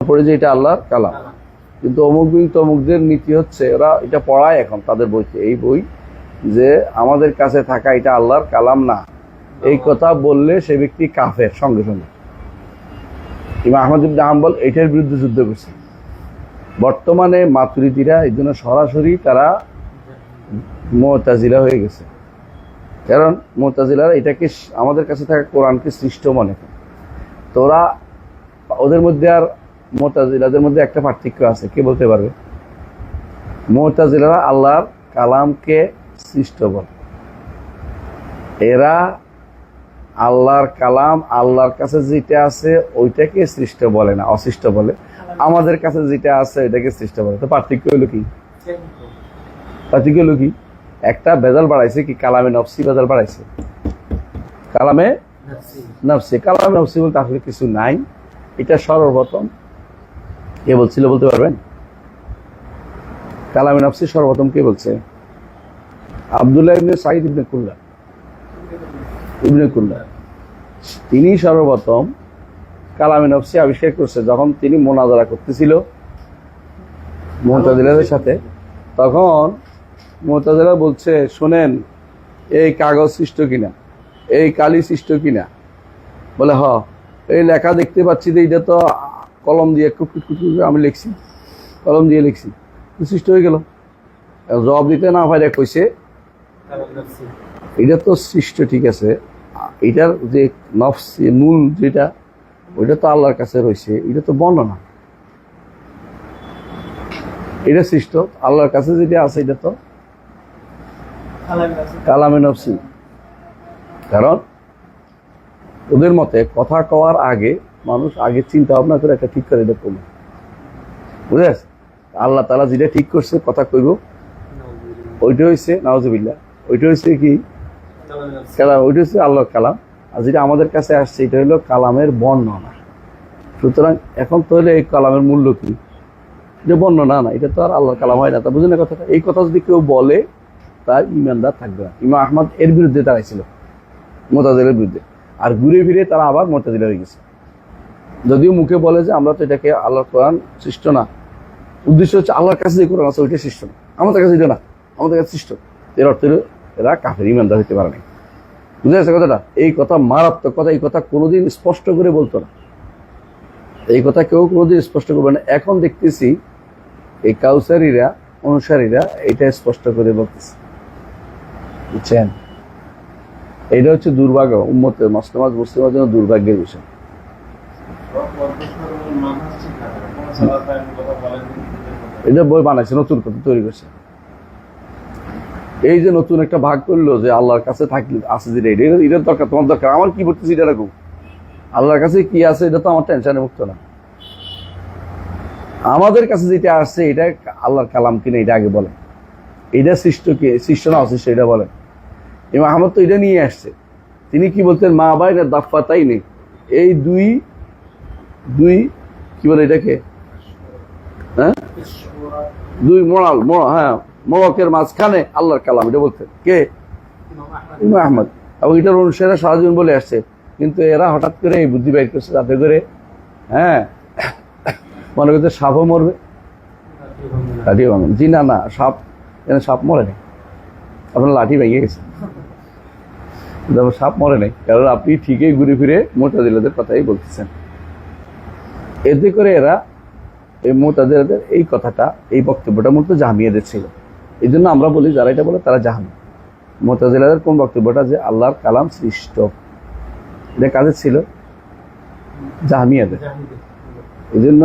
পড়ে যে এটা আল্লাহর কালাম। কিন্তু অমুক বিন তমুকদের নীতি হচ্ছে, ওরা এটা পড়ায় এখন তাদের বইতে এই বই যে আমাদের কাছে থাকা এটা আল্লাহর কালাম না। এই কথা বললে সে ব্যক্তি কাফের সঙ্গে সঙ্গে। ইমা আহমদ ইবনে এটার বিরুদ্ধে যুদ্ধ করছে। বর্তমানে মাতুরিদিরা এই জন্য সরাসরি তারা মোতাজিলা হয়ে গেছে। কারণ মোতাজিলারা এটাকে আমাদের কাছে থাকা কোরআনকে সৃষ্ট মনে করে। তো ওরা ওদের মধ্যে আর মোতাজিলাদের মধ্যে একটা পার্থক্য আছে, কে বলতে পারবে? মোতাজিলারা আল্লাহর কালামকে সৃষ্ট বলে। এরা আল্লাহর কালাম আল্লাহর কাছে যেটা আছে ওইটাকে সৃষ্ট বলে না, অসৃষ্ট বলে। আমাদের কাছে যেটা আছে ওইটাকে সৃষ্ট বলে। তো পার্থক্য হলো কি? পার্থক্য হলো কি? একটা বেজাল বাড়াইছে কি? কালামে নফসি বেজাল বাড়াইছে। কালামে নফসি কালামে নফসি বলতে আসলে কিছু নাই। এটা সর্বপ্রথম কে বলছিল বলতে পারবেন? কালামে নফসি সর্বপ্রথম কে বলছে? আবদুল্লাহ ইবনে সাইদ ইবনে কুল্লা। ইবনে কুল্লা। তিনি সর্বপ্রথম কালামে নফসি আবিষ্কার করছে যখন তিনি মোনাজারা করতেছিল মোহতাদিলাদের সাথে। তখন মোহতাদিলা বলছে, শোনেন, এই কাগজ সৃষ্ট কিনা? এই কালি সৃষ্ট কিনা? বলে, হ, এই লেখা দেখতে পাচ্ছি যে এটা তো কলম দিয়ে কুট কুট কুট করে আমি লিখছি। কলম দিয়ে লিখছি। সৃষ্ট হয়ে গেল। জবাব দিতে না পারে কইছে, এটা তো সৃষ্ট, ঠিক আছে। এটার যে নফস মূল যেটা, ওইটা তো আল্লাহর কাছে রয়েছে। এটা তো বর্ণনা। এটা সৃষ্ট। আল্লাহর কাছে যেটা আছে, এটা তো কালামে নফসি। কারণ ওদের মতে কথা কওয়ার আগে মানুষ আগে চিন্তা ভাবনা করে একটা ঠিক করে এটা করবে বুঝে আল্লাহ তালা যেটা ঠিক করছে, কথা কইব। ওইটা হয়েছে নওয়াজবিল্লা ওইটা হয়েছে কি? কালাম, ওইটা হচ্ছে আল্লাহর কালাম। আর যেটা আমাদের কাছে আসছে, এটা হলো কালামের বর্ণনা। সুতরাং এখন তো হলে এই কালামের মূল্য কি? এটা বর্ণনা না, এটা তো আর আল্লাহর কালাম হয় না। তা বুঝলেন কথাটা? এই কথা যদি কেউ বলে, তার ইমানদার থাকবে না। ইমা আহমদ এর বিরুদ্ধে দাঁড়াইছিল, মোতাজিলের বিরুদ্ধে। আর ঘুরে ফিরে তারা আবার মোতাজিলা হয়ে গেছে। যদিও মুখে বলে যে আমরা তো এটাকে আল্লাহর কোরআন সৃষ্ট না। উদ্দেশ্য হচ্ছে আল্লাহর কাছে যে কোরআন আছে ওইটা সৃষ্ট না। আমাদের কাছে এটা না। আমাদের কাছে সৃষ্ট। এর অর্থ এরা কাফের ইমানদার হতে পারে বুঝে গেছে কথাটা? এই কথা মারাত্মক কথা, এই কথা কোনোদিন স্পষ্ট করে বলতো না। এই কথা কেউ কোনোদিন স্পষ্ট করবে না। এখন দেখতেছি এই কাউসারিরা, অনুসারীরা এটা স্পষ্ট করে বলতেছে। বুঝছেন? এটা হচ্ছে দুর্ভাগ্য। উম্মতের মাসলামাজ মুসলিমের জন্য দুর্ভাগ্যের বিষয়। এটা বই বানাইছে, নতুন কথা তৈরি করছে। এই যে নতুন একটা ভাগ করল যে আল্লাহর কাছে থাকলে আছে যেটা এটা এটা- এটার দরকার, তোমার দরকার। আমার কি করতেছি এটা রাখো। আল্লাহর কাছে কি আছে, এটা তো আমার টেনশনে মুক্ত না। আমাদের কাছে যেটা আসছে, এটা আল্লাহর কালাম কিনা এটা আগে বলে এটা সৃষ্ট কি সৃষ্ট না অসৃষ্ট, এটা বলে ইমাম আহমদ তো এটা নিয়ে আসছে। তিনি কি বলতেন মা বাই না দাফা তাই নেই এই দুই দুই কি বলে এটাকে? হ্যাঁ? দুই মোড়াল মোড়া হ্যাঁ মোড়কের মাঝখানে আল্লাহর কালাম, এটা বলতেন কে? ইমাম আহমদ। এবং এটার অনুসারে সারা বলে আসছে। কিন্তু এরা হঠাৎ করে এই বুদ্ধি বাইর করছে যাতে করে হ্যাঁ মনে করছে সাপও মরবে। ভাঙবে জি, না না, সাপ যেন সাপ মরে নেই। আপনার লাঠি ভেঙে গেছে। তবে সাপ মরে নেই। কারণ আপনি ঠিকই ঘুরে ফিরে মোটাজিলাদের কথাই বলতেছেন। এতে করে এরা এই মোতাজিলাদের এই কথাটা এই বক্তব্যটা মূলত জাহামিয়াদের ছিল। এই জন্য আমরা বলি যারা এটা বলে তারা জাহামি। মোতাজিলাদের কোন বক্তব্যটা? যে আল্লাহর কালাম সৃষ্ট। এটা কাদের ছিল? জাহামিয়াদের। এই জন্য